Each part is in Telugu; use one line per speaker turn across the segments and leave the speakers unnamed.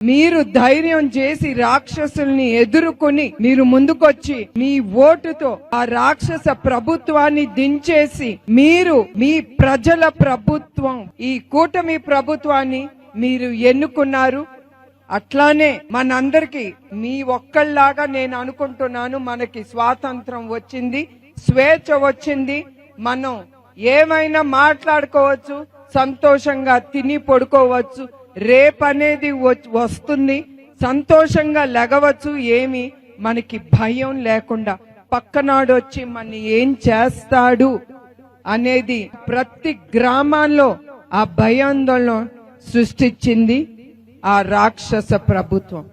మీరు ధైర్యం చేసి రాక్షసుల్ని ఎదుర్కొని మీరు ముందుకొచ్చి మీ ఓటుతో ఆ రాక్షస ప్రభుత్వాన్ని దించేసి మీరు మీ ప్రజల ప్రభుత్వం ఈ కూటమి ప్రభుత్వాన్ని మీరు ఎన్నుకున్నారు. అట్లానే మనందరికి మీ ఒక్కళ్ళలాగా నేను అనుకుంటున్నాను మనకి స్వాతంత్రం వచ్చింది స్వేచ్ఛ వచ్చింది. మనం ఏమైనా మాట్లాడుకోవచ్చు సంతోషంగా తిని పడుకోవచ్చు. రేపనేది వస్తుంది. సంతోషంగా లెగవచ్చు ఏమి? మనకి భయం లేకుండా పక్కనాడు వచ్చి మన ఏం చేస్తాడు అనేది ప్రతి గ్రామాల్లో ఆ భయాందోళన సృష్టించింది ఆ రాక్షస ప్రభుత్వం.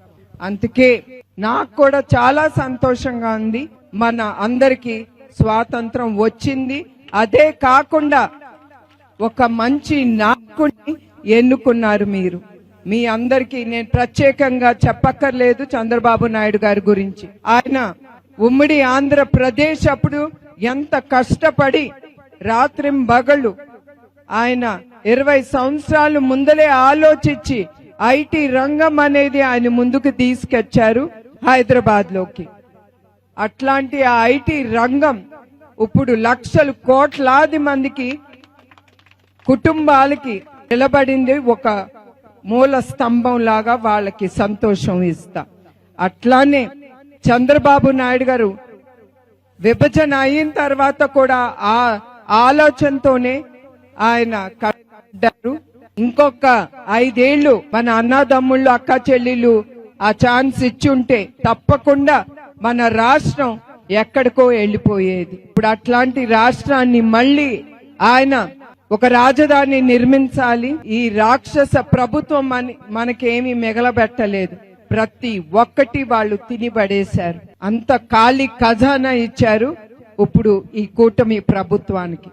అందుకే నాకు కూడా చాలా సంతోషంగా ఉంది. మన అందరికి స్వాతంత్రం వచ్చింది. అదే కాకుండా ఒక మంచి నాకుని ఎన్నుకున్నారు మీరు? మీ అందరికీ నేను ప్రత్యేకంగా చెప్పక్కర్లేదు చంద్రబాబు నాయుడు గారి గురించి. ఆయన ఉమ్మడి ఆంధ్రప్రదేశ్ అప్పుడు ఎంత కష్టపడి రాత్రిం బగళ్ళు ఆయన ఇరవై సంవత్సరాలు ముందలే ఆలోచించి ఐటీ రంగం అనేది ఆయన ముందుకు తీసుకొచ్చారు హైదరాబాద్లోకి అట్లాంటి ఆ ఐటీ రంగం ఇప్పుడు లక్షలు కోట్లాది మందికి కుటుంబాలకి నిలబడింది ఒక మూల స్తంభం లాగా వాళ్ళకి సంతోషం ఇస్తా. అట్లానే చంద్రబాబు నాయుడు గారు విభజన అయిన తర్వాత కూడా ఆ ఆలోచనతోనే ఆయన కట్టారు. ఇంకొక ఐదేళ్ళు మన అన్నదమ్ముళ్ళు అక్క చెల్లెళ్ళు ఆ ఛాన్స్ ఇచ్చుంటే తప్పకుండా మన రాష్ట్రం ఎక్కడికో వెళ్ళిపోయేది. ఇప్పుడు అట్లాంటి రాష్ట్రాన్ని మళ్ళీ ఆయన ఒక రాజధాని నిర్మించాలి. ఈ రాక్షస ప్రభుత్వం మన మనకేమి మిగలబెట్టలేదు. ప్రతి ఒక్కటి వాళ్ళు తినిబడేశారు. అంత ఖాళీ ఖజానా ఇచ్చారు. ఇప్పుడు ఈ కూటమి ప్రభుత్వానికి.